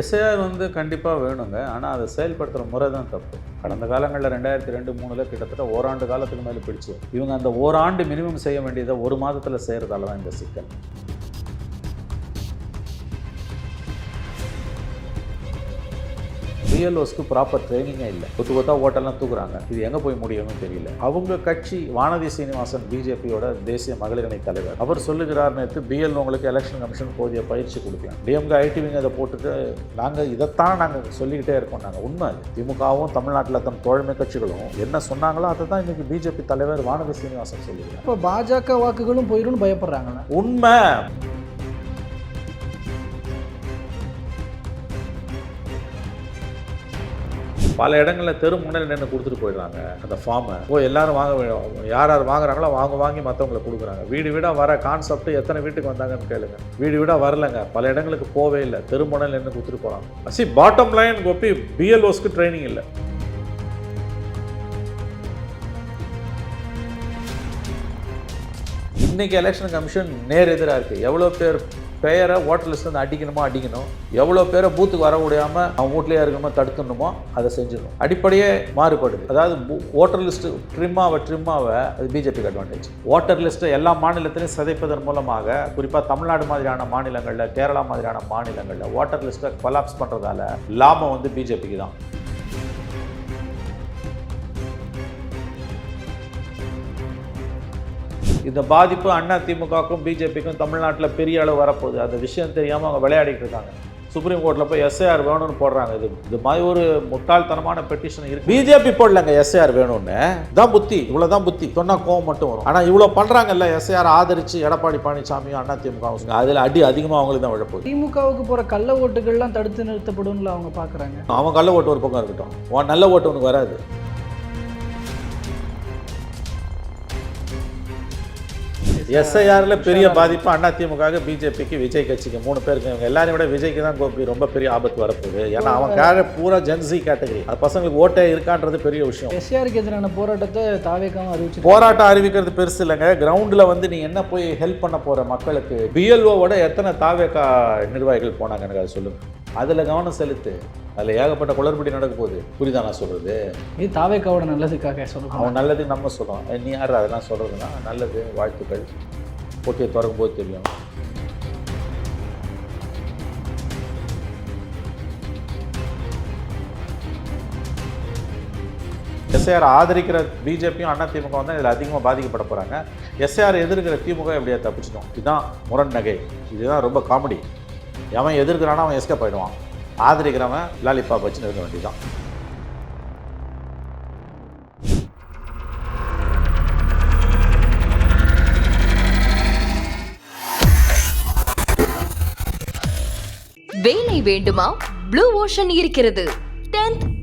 SIR வந்து கண்டிப்பாக வேணுங்க. ஆனால் அதை செயல்படுத்துகிற முறை தான் தப்பு. கடந்த காலங்களில் ரெண்டாயிரத்தி ரெண்டு மூணில் கிட்டத்தட்ட ஓராண்டு காலத்துக்கு மேலே பிடிச்சி. இவங்க அந்த ஓராண்டு மினிமம் செய்ய வேண்டியதை ஒரு மாதத்தில் செய்கிறதால தான் இந்த சிக்கல். பிஎல்ஓஸ்க்கு ப்ராப்பர் ட்ரைனிங்கே இல்லை. கொத்து கொத்தா ஓட்டெல்லாம் தூக்குறாங்க. இது எங்கே போய் முடியும்னு தெரியல. அவங்க கட்சி வானதி சீனிவாசன் பிஜேபியோட தேசிய மகளிர் அணி தலைவர். அவர் சொல்லுகிறார் நேற்று பிஎல் உங்களுக்கு எலெக்ஷன் கமிஷன் போதிய பயிற்சி கொடுக்கலாம் டிஎம்கே ஐடிவிங்க அதை போட்டுட்டு நாங்கள் இதைத்தான் நாங்கள் சொல்லிக்கிட்டே இருக்கோம் நாங்கள் உண்மை. திமுகவும் தமிழ்நாட்டில் தம் தோழமை கட்சிகளும் என்ன சொன்னாங்களோ அதை தான் இன்னைக்கு பிஜேபி தலைவர் வானதி சீனிவாசன் சொல்லுகிறார். இப்போ பாஜக வாக்குகளும் போயிடும்னு பயப்படுறாங்கல்ல உண்மை. பல இடங்களில் தெரு முனையில் நின்று கொடுத்துட்டு போயிடுறாங்க அந்த ஃபார்மை ஓ எல்லாரும் வாங்க யார் யார் வாங்குறாங்களோ வாங்க வாங்கி மற்றவங்களுக்கு கொடுக்குறாங்க. வீடு வீடாக வர கான்செப்ட் எத்தனை வீட்டுக்கு வந்தாங்கன்னு கேளுங்க. வீடு வீடாக வரலங்க. பல இடங்களுக்கு போவே இல்லை. தெரு முனையில் நின்று கொடுத்துட்டு போகிறாங்க சி பாட்டம் லைன் கோப்பி பிஎல்ஓஸ்க்கு ட்ரைனிங் இல்லை. இன்றைக்கி எலெக்ஷன் கமிஷன் நேர் எதிராக இருக்குது எவ்வளோ பேர் பெயரை ஓட்டர் லிஸ்ட் வந்து அடிக்கணுமோ அடிக்கணும். எவ்வளோ பேரை பூத்துக்கு வர முடியாமல் அவன் வீட்லேயே இருக்கணுமோ தடுத்துணுமோ அதை செஞ்சிடும் அடிப்படையே மாறுபடுது. அதாவது ஓட்டர் லிஸ்ட்டு ட்ரிம்மாவை ட்ரிம்மாவை அது பிஜேபிக்கு அட்வான்டேஜ் ஓட்டர் லிஸ்ட்டை எல்லா மாநிலத்திலையும் சிதைப்பதன் மூலமாக குறிப்பாக தமிழ்நாடு மாதிரியான மாநிலங்களில் கேரளா மாதிரியான மாநிலங்களில் ஓட்டர் லிஸ்ட்டை கொலாப்ஸ் பண்ணுறதால லாபம் வந்து பிஜேபிக்கு தான். இந்த பாதிப்பு அண்ணா திமுகவுக்கும் பிஜேபிக்கும் தமிழ்நாட்டில் பெரிய அளவு வரப்போகுது. அந்த விஷயம் தெரியாமல் அவங்க விளையாடிட்டு இருக்காங்க. சுப்ரீம் கோர்ட்டில் போய் எஸ்ஐஆர் வேணும்னு போடுறாங்க. இது இது மாதிரி ஒரு முட்டாள்தனமான பெட்டிஷன் இருக்கு. பிஜேபி போடலங்க எஸ்ஐஆர் வேணும்னு. தான் புத்தி. இவ்வளோ தான் புத்தி. சொன்னா கோவம் மட்டும் வரும். ஆனால் இவ்வளோ பண்ணுறாங்கல்ல எஸ்ஐஆர் ஆதரிச்சு எடப்பாடி பழனிசாமியும் அண்ணா திமுக அதில் அடி அதிகமாக அவங்களுக்கு தான் விழப்போகுது. திமுகவுக்கு போகிற கள்ள ஓட்டுகள்லாம் தடுத்து நிறுத்தப்படும்ல அவங்க பார்க்குறாங்க அவன் கள்ள ஓட்டு ஒரு பக்கம் இருக்கட்டும். உன் நல்ல ஓட்டு உனக்கு வராது. எஸ்ஐஆர்ல பெரிய பாதிப்பு அண்ணா திமுக பிஜேபிக்கு விஜய் கட்சிக்கு மூணு பேருக்கு இவங்க எல்லாரையும் விட விஜய்க்கு தான் கோபி ரொம்ப பெரிய ஆபத்து வரப்போகுது. ஏன்னா அவன் கேர பூரா ஜென்சி கேட்டகரி அது பசங்களுக்கு ஓட்டே இருக்கான்றது பெரிய விஷயம். எஸ்ஆருக்கு எதிரான போராட்டத்தை தாவேக்காவும் அறிவிச்சு போராட்டம் அறிவிக்கிறது பெருசு இல்லைங்க. கிரவுண்டில் வந்து நீ என்ன போய் ஹெல்ப் பண்ண போற மக்களுக்கு? பிஎல்ஓவோட எத்தனை தாவேக்கா நிர்வாகிகள் போனாங்க எனக்கு அதை சொல்லுங்க. அதில் கவனம் செலுத்து. அதில் ஏகப்பட்ட குளறுபடி நடக்க போகுது. புரியுதா நான் சொல்றது? இது தாவேக்காவோட நல்லதுக்காக சொல்லணும் அவன் நல்லது நம்ம சொல்கிறோம் நீ யார் அதெல்லாம் சொல்கிறதுனா நல்லது வாழ்த்துக்கள். போட்டியை திறக்கும் போது தெரியும். எஸ்ஐஆர் ஆதரிக்கிற பிஜேபியும் அண்ணா திமுக தான் இதில் அதிகமாக பாதிக்கப்பட போகிறாங்க எஸ்ஐஆர் எதிர்க்கிற திமுக எப்படியா தப்பிச்சிட்டோம். இதுதான் முரண் நகை இதுதான் ரொம்ப காமெடி. எவன் எதிர்க்கிறானோ அவன் எஸ்கேப் ஆயிடுவான். ஆதரிக்கிறவன் லாலிபாப் வச்சு நிறுத்த வேண்டியதான் வேலை வேண்டுமா? ப்ளூ ஓஷன் இருக்கிறது. 10th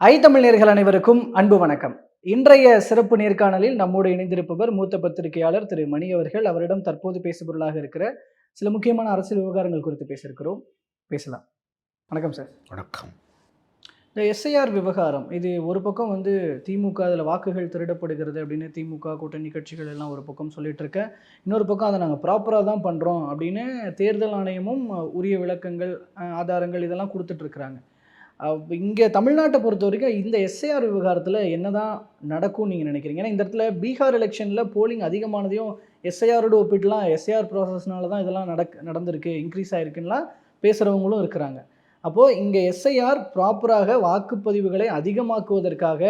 ஐ தமிழ் அனைவருக்கும் அன்பு வணக்கம். இன்றைய சிறப்பு நேர்காணலில் நம்மோடு இணைந்திருப்பவர் மூத்த பத்திரிகையாளர் திரு மணி அவர்கள். அவரிடம் தற்போது பேசுபொருளாக இருக்கிற சில முக்கியமான அரசியல் விவகாரங்கள் குறித்து பேசியிருக்கிறோம். பேசலாம். வணக்கம் சார். வணக்கம். இந்த எஸ்ஐஆர் விவகாரம் இது ஒரு பக்கம் வந்து திமுக அதில் வாக்குகள் திருடப்படுகிறது அப்படின்னு திமுக கூட்டணி கட்சிகள் எல்லாம் ஒரு பக்கம் சொல்லிட்டு இருக்க இன்னொரு பக்கம் அதை நாங்கள் ப்ராப்பராக தான் பண்ணுறோம் அப்படின்னு தேர்தல் ஆணையமும் உரிய விளக்கங்கள் ஆதாரங்கள் இதெல்லாம் கொடுத்துட்ருக்குறாங்க இங்கே தமிழ்நாட்டை பொறுத்த வரைக்கும் இந்த எஸ்ஐஆர் விவகாரத்தில் என்ன தான் நடக்கும்னு நீங்கள் நினைக்கிறீங்க? ஏன்னா இந்த இடத்துல பீகார் எலெக்ஷனில் போலிங் அதிகமானதையும் எஸ்ஐஆரோட ஒப்பிட்டுலாம் எஸ்ஐஆர் ப்ராசஸ்னால தான் இதெல்லாம் நடக் நடந்திருக்கு இன்க்ரீஸ் ஆகிருக்குன்னா பேசுகிறவங்களும் இருக்கிறாங்க. அப்போது இங்கே எஸ்ஐஆர் ப்ராப்பராக வாக்குப்பதிவுகளை அதிகமாக்குவதற்காக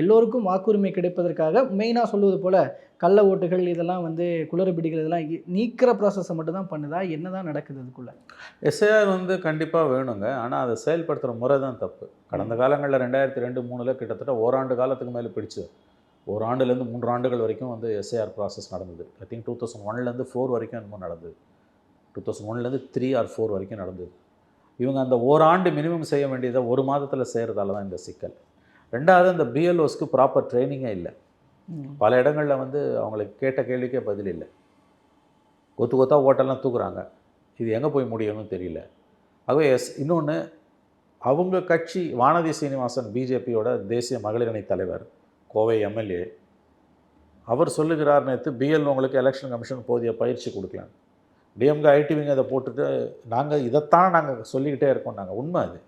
எல்லோருக்கும் வாக்குரிமை கிடைப்பதற்காக மெயினாக சொல்லுவது போல் கள்ள ஓட்டுகள் இதெல்லாம் வந்து குளறுபிடிகள் இதெல்லாம் நீக்கிற ப்ராசஸை மட்டும் தான் பண்ணுதா? என்ன தான் நடக்குது அதுக்குள்ளே? எஸ்ஐஆர் வந்து கண்டிப்பாக வேணுங்க. ஆனால் அதை செயல்படுத்துகிற முறை தான் தப்பு. கடந்த காலங்களில் ரெண்டாயிரத்தி ரெண்டு மூணில் கிட்டத்தட்ட ஓராண்டு காலத்துக்கு மேலே பிடிச்சது ஒரு ஆண்டுலேருந்து மூன்று ஆண்டுகள் வரைக்கும் வந்து எஸ்ஐஆர் ப்ராசஸ் நடந்தது. ஐ திங்க் டூ தௌசண்ட் ஒன்லேருந்து ஃபோர் வரைக்கும் என்னமோ நடந்தது. டூ தௌசண்ட் ஒன்லேருந்து த்ரீ ஆர் ஃபோர் வரைக்கும் நடந்தது. இவங்க அந்த ஓராண்டு மினிமம் செய்ய வேண்டியதை ஒரு மாதத்தில் செய்கிறதால தான் இந்த சிக்கல். ரெண்டாவது அந்த பிஎல்ஓஸ்க்கு ப்ராப்பர் ட்ரைனிங்கே இல்லை. பல இடங்களில் வந்து அவங்களுக்கு கேட்ட கேள்விக்கே பதில் இல்லை. கொத்து கொத்தா ஓட்டெல்லாம் தூக்குறாங்க. இது எங்கே போய் முடியும்னு தெரியல. ஆகவே எஸ் இன்னொன்று அவங்க கட்சி வானதி சீனிவாசன் பிஜேபியோட தேசிய மகளிர் அணி தலைவர் கோவை எம்எல்ஏ அவர் சொல்லுகிறார் நேற்று பிஎல்ஓங்களுக்கு எலெக்ஷன் கமிஷன் போதிய பயிற்சி கொடுக்கலாம் டிஎம்கே ஐடிவிங்க அதை போட்டுட்டு நாங்கள் இதைத்தான் நாங்கள் சொல்லிக்கிட்டே இருக்கோம் நாங்கள் உண்மை அது.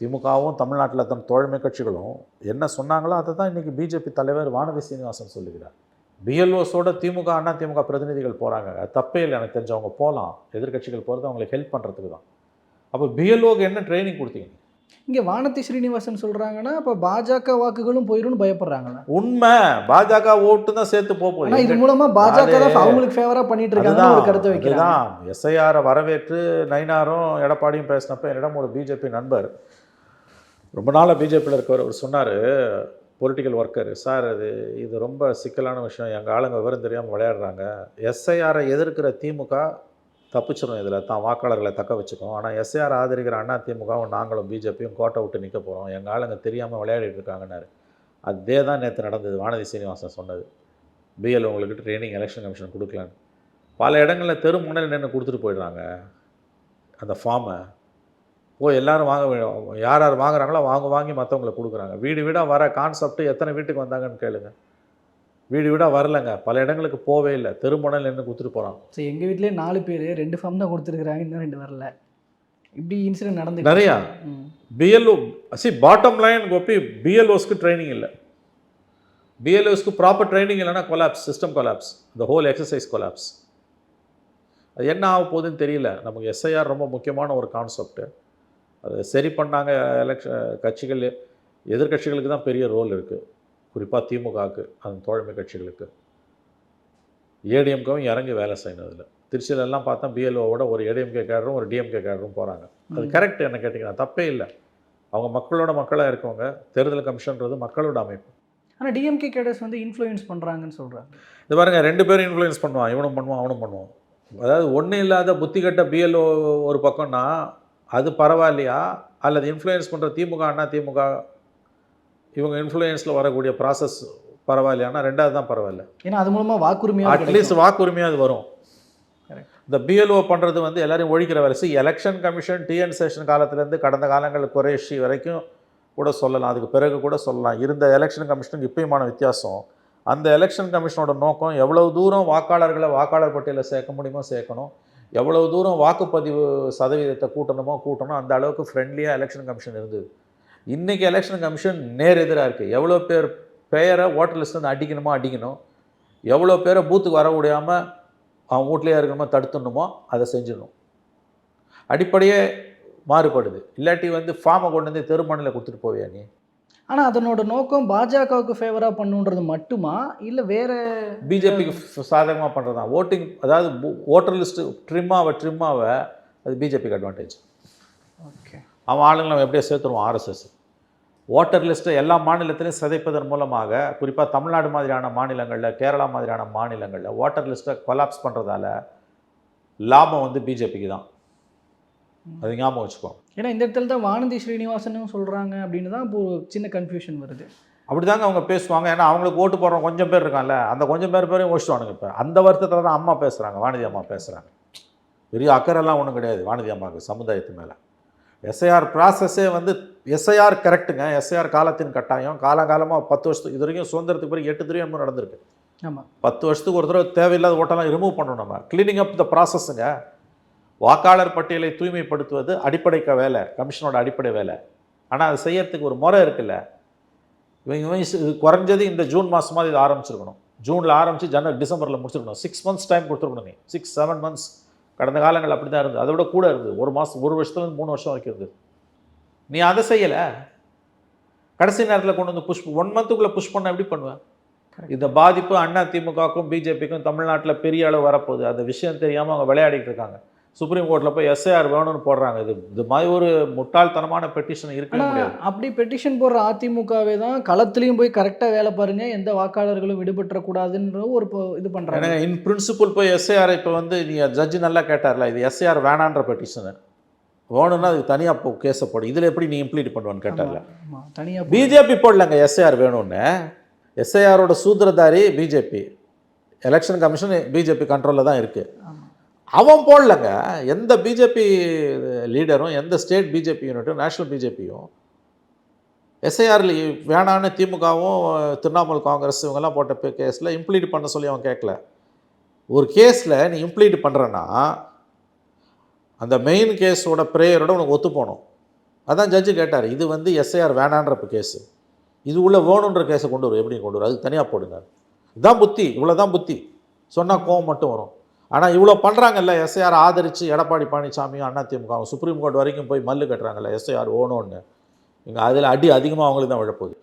திமுகவும் தமிழ்நாட்டில் தன் தோழமை கட்சிகளும் என்ன சொன்னாங்களோ அதை தான் இன்றைக்கி பிஜேபி தலைவர் வானதி சீனிவாசன் சொல்லுகிறார். பிஎல்ஓஸோட திமுக அண்ணா திமுக பிரதிநிதிகள் போகிறாங்க அது தப்பே இல்லை. எனக்கு தெரிஞ்சவங்க போகலாம். எதிர்க்கட்சிகள் போகிறது அவங்களுக்கு ஹெல்ப் பண்ணுறதுக்கு தான். அப்போ பிஎல்ஓக்கு என்ன ட்ரைனிங் கொடுத்தீங்க இங்கே வானதி ஸ்ரீனிவாசன் சொல்கிறாங்கன்னா அப்போ பாஜக வாக்குகளும் போயிரும்னு பயப்படுறாங்களா உண்மை. பாஜக ஓட்டு தான் சேர்த்து போக ஆனால் இது போகுது மூலமா பாஜக தான் அவங்களுக்கு ஃபேவரா பண்ணிட்டு இருக்காங்கன்னு ஒரு கருத்தை அதுதான். எஸ்ஐஆரை வரவேற்று நயினாரும் எடப்பாடியும் பேசினப்ப என்னிடம் ஒரு பிஜேபி நண்பர் ரொம்ப நாளாக பிஜேபியில் இருக்கவர் அவர் சொன்னார் பொலிட்டிக்கல் ஒர்க்கர் சார் அது இது ரொம்ப சிக்கலான விஷயம். எங்கள் ஆளுங்க விவரம் தெரியாமல் விளையாடுறாங்க. எஸ்ஐஆரை எதிர்க்கிற திமுக தப்பிச்சிடும் இதில். தான் வாக்காளர்களை தக்க வச்சுக்கும் ஆனால் எஸ்ஆர் ஆதரிக்கிற அண்ணா திமுகவும் நாங்களும் பிஜேபியும் கோட்டை விட்டு நிற்க போகிறோம். எங்கள் ஆளுங்க தெரியாமல் விளையாடிட்டு இருக்காங்கன்னாரு. அதே தான் நேற்று நடந்தது. வானதி சீனிவாசன் சொன்னது. பிஎல் உங்களுக்கு ட்ரைனிங் எலெக்ஷன் கமிஷன் கொடுக்கலான்னு. பல இடங்களில் தெரு முன்னணி நின்று கொடுத்துட்டு போயிடுறாங்க. அந்த ஃபார்மை. போய் எல்லோரும் வாங்க யார் யார் வாங்குறாங்களோ வாங்க வாங்கி மற்றவங்களுக்கு கொடுக்குறாங்க. வீடு வீடாக வர கான்செப்ட் எத்தனை வீட்டுக்கு வந்தாங்கன்னு கேளுங்கள் வீடு வீடாக வரலங்க. பல இடங்களுக்கு போவே இல்லை. தெருமுனையில் நின்று கொடுத்துட்டு போகிறாங்க சரி எங்க வீட்லயே நாலு பேர் ரெண்டு ஃபார்ம் தான் கொடுத்துருக்காங்க இன்னும் ரெண்டு வரல. இப்படி இன்சிடென்ட் நடந்து நிறையா. BLO see bottom line copy பிஎல்ஓஸ்க்கு training இல்லை. பிஎல்ஓஸ்க்கு ப்ராப்பர் ட்ரைனிங் இல்லைன்னா கொலாப்ஸ் சிஸ்டம் கொலாப்ஸ் இந்த ஹோல் எக்ஸசைஸ் கொலாப்ஸ் அது என்ன ஆக போகுதுன்னு தெரியல. நமக்கு எஸ்ஐஆர் ரொம்ப முக்கியமான ஒரு கான்செப்ட் அது சரி பண்ணாங்க எலெக்ஷன் கட்சிகள் எதிர்க்கட்சிகளுக்கு தான் பெரிய ரோல் இருக்குது குறிப்பாக திமுகவுக்கு அந்த தோழமை கட்சிகளுக்கு. ஏடிஎம்கவும் இறங்கி வேலை செய்யணும் அதில் திருச்சியில எல்லாம் பார்த்தா பிஎல்ஓவோட ஒரு ஏடிஎம்கே கேடரும் ஒரு டிஎம்கே கேடரும் போகிறாங்க அது. கரெக்ட் என்ன கேட்டிங்கன்னா தப்பே இல்லை. அவங்க மக்களோட மக்களாக இருக்கவங்க தேர்தல் கமிஷன்றது மக்களோட அமைப்பு. ஆனா டிஎம்கே கேடர்ஸ் வந்து இன்ஃப்ளூயன்ஸ் பண்றாங்கன்னு சொல்றாங்க. இது பாருங்க ரெண்டு பேரும் இன்ஃப்ளூயன்ஸ் பண்ணுவான். இவனும் பண்ணுவான் அவனும் பண்ணுவான். அதாவது ஒன்றும் இல்லாத புத்தி கட்ட பிஎல்ஓ ஒரு பக்கம்னா அது பரவாயில்லையா? அல்லது இன்ஃப்ளூயன்ஸ் பண்ணுற திமுக அண்ணா திமுக இவங்க இன்ஃப்ளூயன்ஸில் வரக்கூடிய ப்ராசஸ் பரவாயில்லையானா ரெண்டாவது தான் பரவாயில்ல. ஏன்னா அது மூலமா வாக்குரிமையா அட்லீஸ்ட் வாக்குரிமையாக அது வரும். இந்த பிஎல்ஓ பண்ணுறது வந்து எல்லாரையும் ஒழிக்கிற வேலை. See election commission TN Seshan காலத்துலேருந்து கடந்த காலங்களில் குறைஷி வரைக்கும் கூட சொல்லலாம். அதுக்கு பிறகு கூட சொல்லலாம். இருந்த எலெக்ஷன் கமிஷனுக்கு இப்பயுமான வித்தியாசம். அந்த எலெக்ஷன் கமிஷனோட நோக்கம் எவ்வளவு தூரம் வாக்காளர்களை வாக்காளர் பட்டியலில் சேர்க்க முடியுமோ சேர்க்கணும். எவ்வளவு தூரம் வாக்குப்பதிவு சதவீதத்தை கூட்டணுமோ கூட்டணும். அந்த அளவுக்கு ஃப்ரெண்ட்லியாக எலெக்ஷன் கமிஷன் இருந்தது. இன்றைக்கி எலெக்ஷன் கமிஷன் நேர் எதிராக இருக்குது எவ்வளோ பேர் பெயரை ஓட்டர் லிஸ்ட்லேருந்து அடிக்கணுமோ அடிக்கணும். எவ்வளோ பேரை பூத்துக்கு வர முடியாமல் அவன் வீட்லேயே இருக்கணுமோ தடுத்துடணுமோ அதை செஞ்சிடணும். அடிப்படையே மாறுபடுது. இல்லாட்டி வந்து ஃபார்மை கொண்டு வந்து தெருமணில் கொடுத்துட்டு போவியா நீ? ஆனா அதனோட நோக்கம் பாஜகவுக்கு ஃபேவரா பண்ணுன்றது மட்டுமா? இல்ல வேற பிஜேபிக்கு சாதகமாக பண்ணுறது தான் ஓட்டிங் அதாவது ஓட்டர் லிஸ்ட்டு ட்ரிம்மாவை ட்ரிம்மாவை அது பிஜேபிக்கு அட்வான்டேஜ் ஓகே அவன் ஆளுங்களை எப்படியோ சேர்த்துருவான் ஆர்எஸ்எஸ். ஓட்டர் லிஸ்ட்டை எல்லா மாநிலத்திலையும் சிதைப்பதன் மூலமாக குறிப்பாக தமிழ்நாடு மாதிரியான மாநிலங்களில் கேரளா மாதிரியான மாநிலங்களில் ஓட்டர் லிஸ்ட்டை கொலாப்ஸ் பண்ணுறதால லாபம் வந்து பிஜேபிக்கு தான். அது ஞாபகம் வச்சுக்கோ. ஏன்னா இந்த இடத்துல தான் வானதி ஸ்ரீனிவாசனும் சொல்றாங்க அப்படின்னு தான் இப்போ சின்ன கன்ஃபியூஷன் வருது. அப்படிதாங்க அவங்க பேசுவாங்க. ஏன்னா அவங்களுக்கு ஓட்டு போடுற கொஞ்சம் பேர் இருக்கான்ல அந்த கொஞ்சம் பேர் பேரையும் ஒழிச்சுவானுங்க இப்போ. அந்த வருத்தத்தில் தான் அம்மா பேசுகிறாங்க வானதி அம்மா பேசுகிறாங்க பெரிய அக்கறைலாம் ஒன்றும் கிடையாது வானதி அம்மாவுக்கு சமுதாயத்து மேலே. எஸ்ஐஆர் ப்ராசஸே வந்து எஸ்ஐஆர் கரெக்டுங்க எஸ்ஐஆர் காலத்தின் கட்டாயம். காலகாலமாக பத்து வருஷத்துக்கு இது வரைக்கும் சுதந்திரத்துக்கு பிறகு எட்டு தடவை என்னமோ நடந்திருக்கு. ஆமா. பத்து வருஷத்துக்கு ஒரு தடவை தேவையில்லாத ஓட்டெல்லாம் ரிமூவ் பண்ணணும் நம்ம. க்ளீனிங் அப் த ப்ராசஸ்ஸுங்க வாக்காளர் பட்டியலை தூய்மைப்படுத்துவது அடிப்படை க- வேலை. கமிஷனோட அடிப்படை வேலை. ஆனால் அது செய்யறதுக்கு ஒரு முறை இருக்குல்ல. இவங்க இது குறைஞ்சது இந்த ஜூன் மாதமாவது இது ஆரம்பிச்சிருக்கணும். ஜூனில் ஆரம்பித்து ஜனவரி டிசம்பரில் முடிச்சிருக்கணும். சிக்ஸ் மந்த்ஸ் டைம் கொடுத்துருக்கணும் நீ. சிக்ஸ் செவன் மந்த்ஸ் கடந்த காலங்கள் அப்படி தான் இருந்தது. அதை விட கூட இருந்தது. ஒரு மாதம் ஒரு வருஷத்துலேருந்து மூணு வருஷம் வரைக்கும் இருந்தது. நீ அதை செய்யலை. கடைசி நேரத்தில் கொண்டு வந்து புஷ் ஒன் மந்த்துக்குள்ளே புஷ் பண்ண எப்படி பண்ணுவேன் இந்த பாதிப்பு அண்ணா திமுகவுக்கும் பிஜேபிக்கும் தமிழ்நாட்டில் பெரிய அளவு வரப்போகுது. அந்த விஷயம் தெரியாமல் அவங்க விளையாடிட்டு இருக்காங்க. சுப்ரீம் கோர்ட்டில் போய் எஸ்ஐஆர் வேணும்னு போடுறாங்க. இது இது மாதிரி ஒரு முட்டாள்தனமான பெட்டிஷன் முடியாது. அப்படி பெட்டிஷன் போடுற அதிமுகவே தான் களத்துலயும் போய் கரெக்டா வேலை பாருங்க எந்த வாக்காளர்களும் விடுபட்டுற கூடாதுன்ற ஒரு இது பண்றாங்க. ஏன்னா இன் பிரின்சிபல் போய் எஸ்ஐஆர் இப்போ வந்து நீ ஜட்ஜி நல்லா கேட்டார்ல இது எஸ்ஐஆர் வேணான்ற பெட்டிஷனு வேணும்னா அது தனியாக போ கேஸை போடு. இதில் எப்படி நீ இம்ப்ளீட் பண்ணுவான்னு கேட்டார்ல. ஆமா, ஆமா. தனியா போ- பிஜேபி போடலங்க எஸ்ஐஆர் வேணும்னு. எஸ்ஐஆரோட சூத்திரதாரி பிஜேபி எலெக்ஷன் கமிஷன் பிஜேபி கண்ட்ரோலில் தான் இருக்குது அவன் போடலங்க. எந்த பிஜேபி லீடரும் எந்த ஸ்டேட் பிஜேபி யூனிட்டும் நேஷனல் பிஜேபியும் எஸ்ஐஆரில் வேணான்னு திமுகவும் திரிணாமுல் காங்கிரஸ் இவங்கெல்லாம் போட்ட கேஸில் இம்ப்ளீட் பண்ண சொல்லி அவன் கேட்கல. ஒரு கேஸில் நீ இம்ப்ளீட் பண்ணுறன்னா அந்த மெயின் கேஸோட ப்ரேயரோட உனக்கு ஒத்து போகணும். அதான் ஜட்ஜு கேட்டார் இது வந்து எஸ்ஐஆர் வேணான்ற கேஸு. இது உள்ளே வேணுன்ற கேஸை கொண்டு வரும் எப்படி கொண்டு வரும் அதுக்கு தனியாக போடுங்க. இதுதான் புத்தி இவ்வளோ தான் புத்தி. சொன்னால் கோவம் மட்டும் வரும். ஆனால் இவ்வளோ பண்ணுறாங்கல்ல எஸ்ஐஆர் ஆதரித்து எடப்பாடி பழனிசாமியும் அதிமுக சுப்ரீம் கோர்ட் வரைக்கும் போய் மல்லு கட்டுறாங்கல்ல எஸ்ஐஆர் ஓணும்னு. இங்கே அதில் அடி அதிகமாக அவங்களுக்கு தான் விழப்போகுது.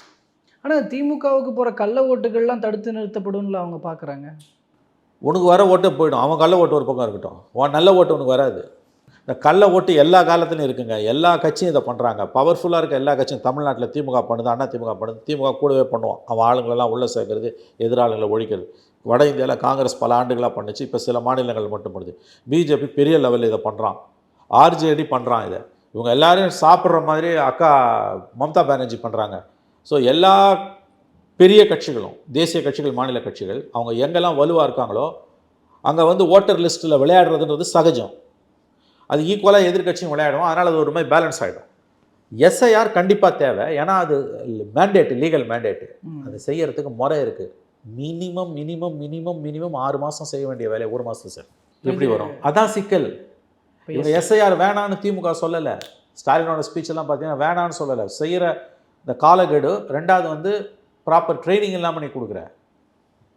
ஆனால் திமுகவுக்கு போகிற கள்ள ஓட்டுகள்லாம் தடுத்து நிறுத்தப்படும்ல அவங்க பார்க்குறாங்க உனக்கு வர ஓட்டு போயிடும். அவன் கள்ள ஓட்டு ஒரு பக்கம் இருக்கட்டும். உன் நல்ல ஓட்டு உனக்கு வராது. இந்த கள்ள ஓட்டு எல்லா காலத்துலையும் இருக்குங்க. எல்லா கட்சியும் இதை பண்ணுறாங்க பவர்ஃபுல்லாக இருக்க எல்லா கட்சியும் தமிழ்நாட்டில் திமுக பண்ணுது அண்ணா திமுக பண்ணுது திமுக கூடவே பண்ணுவோம் அவன் ஆளுங்களெல்லாம் உள்ளே சேர்க்கறது எதிராளுங்களை ஒழிக்கிறது. வட இந்தியாவில் காங்கிரஸ் பல ஆண்டுகளாக பண்ணுச்சு. இப்போ சில மாநிலங்கள் மட்டும் பண்ணுது. பிஜேபி பெரிய லெவலில் இதை பண்ணுறான் ஆர்ஜேடி பண்ணுறான் இதை. இவங்க எல்லாரையும் சாப்பிட்ற மாதிரி அக்கா மம்தா பானர்ஜி பண்ணுறாங்க ஸோ எல்லா பெரிய கட்சிகளும் தேசிய கட்சிகள் மாநில கட்சிகள் அவங்க எங்கெல்லாம் வலுவாக இருக்காங்களோ அங்கே வந்து ஓட்டர் லிஸ்ட்டில் விளையாடுறதுன்றது சகஜம். அது ஈக்குவலாக எதிர்க்கட்சியும் விளையாடும். அதனால் அது ஒரு மாதிரி பேலன்ஸ் ஆகிடும் எஸ்ஐஆர் கண்டிப்பாக தேவை. ஏன்னா அது மேண்டேட் லீகல் மேண்டேட்டு. அது செய்யறதுக்கு முறை இருக்குது மினிமம் மினிமம் மினிமம் மினிமம் ஆறு மாதம் செய்ய வேண்டிய வேலையை ஒரு மாதம் சார் எப்படி வரும்? அதான் சிக்கல். இவங்க எஸ்ஐஆர் வேணான்னு திமுக சொல்லலை. ஸ்டாலினோட ஸ்பீச் எல்லாம் பார்த்தீங்கன்னா வேணான்னு சொல்லலை. செய்கிற இந்த காலக்கெடு ரெண்டாவது வந்து ப்ராப்பர் ட்ரைனிங் இல்லாமல் நீ கொடுக்குற.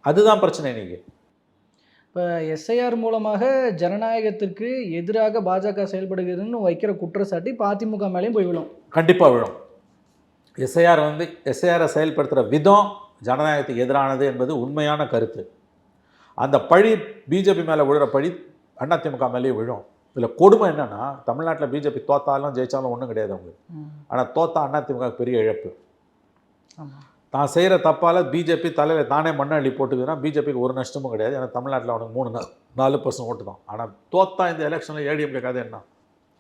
அதுதான் பிரச்சனை இன்னைக்கு. இப்போ எஸ்ஐஆர் மூலமாக ஜனநாயகத்திற்கு எதிராக பாஜக செயல்படுகிறதுன்னு வைக்கிற குற்றச்சாட்டு இப்போ அதிமுக மேலேயும் போய் விழும். கண்டிப்பாக விழும். எஸ்ஐஆர் வந்து எஸ்ஐஆரை செயல்படுத்துகிற விதம் ஜனநாயகத்துக்கு எதிரானது என்பது உண்மையான கருத்து. அந்த பழி பிஜேபி மேலே விழுற பழி அதிமுக மேலேயும் விழும். இதில் கொடுமை என்னன்னா தமிழ்நாட்டில் பிஜேபி தோத்தாலும் ஜெயிச்சாலும் ஒன்றும் கிடையாது அவங்களுக்கு. ஆனால் தோத்தா அதிமுக பெரிய இழப்பு. தான் செய்கிற தப்பால் பிஜேபி தலையில் தானே மண்ணள்ளி போட்டுக்குதுன்னா பிஜேபிக்கு ஒரு நஷ்டமும் கிடையாது. ஏன்னா தமிழ்நாட்டில் அவனுக்கு மூணு நாலு பர்சன்ட் ஓட்டு தான். ஆனால் தோத்தா இந்த எலெக்ஷனில் ஏடிஎம்கே கதை என்ன?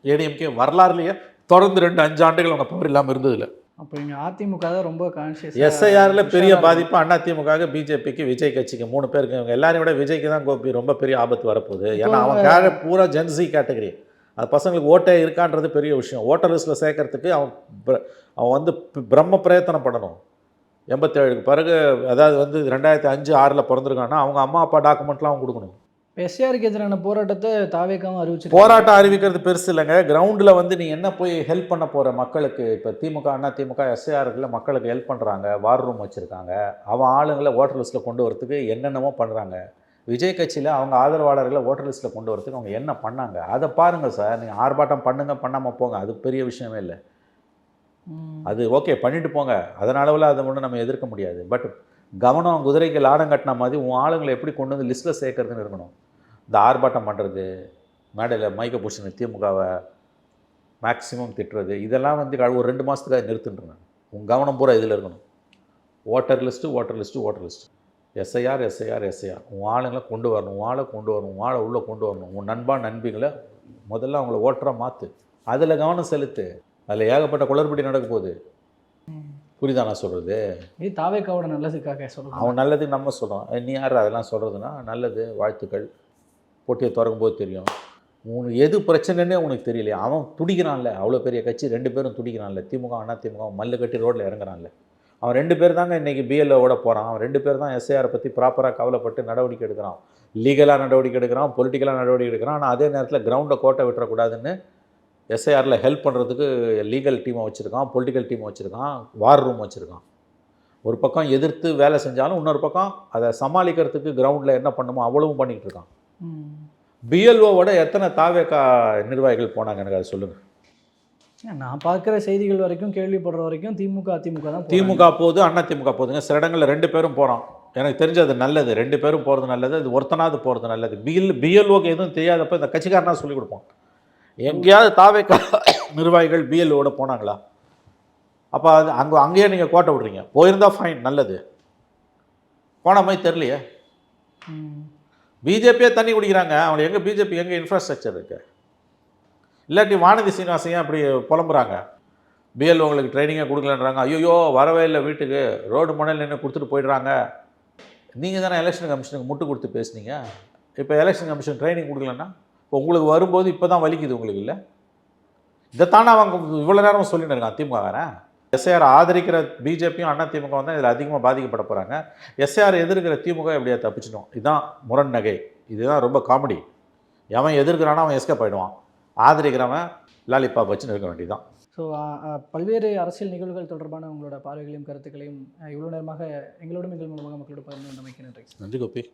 ஏடிஎம்கே வரலாறுலேயே தொடர்ந்து ரெண்டு அஞ்சு ஆண்டுகள் அவங்க பவர் இல்லாமல் இருந்ததில்ல. அப்போ இங்கே அதிமுக தான் ரொம்ப கான்ஷியஸ் எஸ்ஐஆரில் பெரிய பாதிப்பு அதிமுக பிஜேபிக்கு விஜய் கட்சிக்கு மூணு பேருக்கு. இவங்க எல்லாரையும் விட விஜய்க்கு தான் கோபி ரொம்ப பெரிய ஆபத்து வரப்போகுது. ஏன்னா அவன் கேர பூரா ஜென்சி கேட்டகரி அது பசங்களுக்கு ஓட்டே இருக்கான்றது பெரிய விஷயம். ஓட்டர் லிஸ்ட்டில் சேர்க்கறதுக்கு அவன் அவன் வந்து பிரம்ம பிரயத்தனம் பண்ணணும். எண்பத்தேழுக்கு பிறகு அதாவது வந்து ரெண்டாயிரத்தி அஞ்சு ஆறில் பிறந்திருக்கான்னா அவங்க அம்மா அப்பா டாக்குமெண்ட்லாம் அவன் கொடுக்கணும். எஸ்ஆருக்கு எதிரான போராட்டத்தை தாவேக்காவும் அறிவிச்சு போராட்டம் அறிவிக்கிறது பெருசு இல்லைங்க. கிரவுண்டில் வந்து நீ என்ன போய் ஹெல்ப் பண்ண போகிற மக்களுக்கு? இப்போ திமுக அண்ணா திமுக எஸ்ஏஆருக்குள்ள மக்களுக்கு ஹெல்ப் பண்ணுறாங்க வார் ரூம் வச்சுருக்காங்க. அவன் ஆளுங்களை ஓட்டர் லிஸ்ட்டில் கொண்டு வரத்துக்கு என்னென்னமோ பண்ணுறாங்க விஜய் கட்சியில் அவங்க ஆதரவாளர்களை ஓட்டர் லிஸ்ட்டில் கொண்டு வரத்துக்கு அவங்க என்ன பண்ணாங்க? அதை பாருங்கள் சார் நீங்கள் ஆர்ப்பாட்டம் பண்ணுங்க பண்ணாமல் போங்க. அது பெரிய விஷயமே இல்லை. அது ஓகே பண்ணிட்டு போங்க. அதன் அளவில் அதை ஒன்றும் நம்ம எதிர்க்க முடியாது. பட் கவனம் குதிரைக்கு லாடம் கட்டின மாதிரி உன் ஆளுங்களை எப்படி கொண்டு வந்து லிஸ்ட்டில் சேர்க்கறதுன்னு இருக்கணும். இந்த ஆர்ப்பாட்டம் பண்ணுறது மேடையில் மைக்க புஷன் திமுகவை மேக்ஸிமம் திட்டுறது இதெல்லாம் வந்து ஒரு ரெண்டு மாதத்துக்காக நிறுத்துன்றேன் உன் கவனம் பூரா இதில் இருக்கணும். Voter list voter list voter list SIR SIR SIR உன் ஆளுங்களை கொண்டு வரணும் உன் ஆளை கொண்டு வரணும் உன் ஆளை உள்ளே கொண்டு வரணும். உன் நண்பா நண்பிகளை முதல்ல அவங்கள ஓட்டராக மாற்று அதில் கவனம் செலுத்து. அதில் ஏகப்பட்ட குளறுபடி நடக்க போகுது. புரியுதா நான் சொல்கிறது இது தாவேக்காவோட நல்லதுக்காக சொல்லுவாங்க அவன் நல்லதுக்கு நம்ம சொல்கிறோம் நீ யார் அதெல்லாம் சொல்கிறதுனா நல்லது வாழ்த்துக்கள். போட்டியை திறக்கும் போது தெரியும். உனக்கு எது பிரச்சனைன்னே உனக்கு தெரியலையே. அவன் துடிக்கிறான்ல. அவ்வளோ பெரிய கட்சி ரெண்டு பேரும் துடிக்கிறான்ல. திமுக அண்ணா திமுக மல்லு கட்டி ரோட்டில் இறங்குறான்ல. அவன் ரெண்டு பேர் தாங்க இன்றைக்கி பிஎல்ஓட போகிறான் அவன் ரெண்டு பேர் தான் எஸ்ஐஆரை பற்றி ப்ராப்பராக கவலைப்பட்டு நடவடிக்கை எடுக்கிறான். லீகலாக நடவடிக்கை எடுக்கிறான். பொலிட்டிக்கலாக நடவடிக்கை எடுக்கிறான். ஆனால் அதே நேரத்தில் கிரவுண்டை கோட்டை விட்டுறக்கூடாதுன்னு எஸ்ஐஆரில் ஹெல்ப் பண்ணுறதுக்கு லீகல் டீமை வச்சுருக்கான். பொலிட்டிக்கல் டீமை வச்சுருக்கான். வார் ரூம் வச்சுருக்கான். ஒரு பக்கம் எதிர்த்து வேலை செஞ்சாலும் இன்னொரு பக்கம் அதை சமாளிக்கிறதுக்கு கிரவுண்டில் என்ன பண்ணுமோ அவ்வளவும் பண்ணிக்கிட்டு இருக்கான். பிஎல்ஓவோட எத்தனை தாவேக்கா நிர்வாகிகள் போனாங்க? எனக்கு அதை சொல்லுங்கள் நான் பார்க்குற செய்திகள் வரைக்கும் கேள்விப்படுற வரைக்கும் திமுக அதிமுக தான். திமுக போகுது அண்ணா திமுக போகுதுங்க. சில இடங்களில் ரெண்டு பேரும் போகிறோம் எனக்கு தெரிஞ்சது நல்லது. ரெண்டு பேரும் போகிறது நல்லது அது ஒருத்தனாவது போகிறது நல்லது. பிஎல் பிஎல்ஓக்கு எதுவும் தெரியாதப்ப இந்த கட்சிக்காரனா சொல்லிக் கொடுப்போம். எங்கேயாவது தாவேக்கா நிர்வாகிகள் பிஎல்ஓட போனாங்களா? அப்போ அது அங்கே அங்கேயே நீங்கள் கோட்டை விடுறீங்க. போயிருந்தா ஃபைன் நல்லது. போன மாதிரி தெரியலையே. ம். பிஜேபியே தண்ணி குடிக்கிறாங்க. அவங்க எங்கே பிஜேபி எங்கே இன்ஃப்ராஸ்ட்ரக்சர் இருக்குது இல்லாட்டி வானதி சீனிவாசன் அப்படி புலம்புறாங்க? பிஎல்ஓங்களுக்கு ட்ரைனிங்கே கொடுக்கலன்றாங்க. ஐயோ வரவே இல்லை வீட்டுக்கு. ரோடு முனையில் நின்று கொடுத்துட்டு போயிடுறாங்க. நீங்கள் தானே எலெக்ஷன் கமிஷனுக்கு முட்டு கொடுத்து பேசுனீங்க. இப்போ எலெக்ஷன் கமிஷன் ட்ரைனிங் கொடுக்கலன்னா இப்போ உங்களுக்கு வரும்போது இப்போ தான் வலிக்குது உங்களுக்கு இல்லை? இதைத்தானே அவங்க இவ்வளோ நேரம் சொல்லிட்டு இருக்கான் திமுககாரன். எஸ்ஐஆர் ஆதரிக்கிற பிஜேபியும் அண்ணா திமுக தான் இதில் அதிகமாக பாதிக்கப்பட போகிறாங்க எஸ்ஐஆர் எதிர்க்கிற திமுக எப்படியா தப்பிச்சிட்டோம் இதுதான் முரண் நகை. இதுதான் ரொம்ப காமெடி எவன் எதிர்க்கிறானோ அவன் எஸ்கேப் ஆயிடுவான். ஆதரிக்கிறவன் லாலிபாப் வச்சுன்னு இருக்க வேண்டியதுதான். ஸோ பல்வேறு அரசியல் நிகழ்வுகள் தொடர்பான உங்களோட பார்வைகளையும் கருத்துக்களையும் அஹ், இவ்வளவு நேரமாக எங்களோடும் எங்கள் மூலமாக மக்களோட பகிர்ந்து நன்றி. நன்றி கோபி.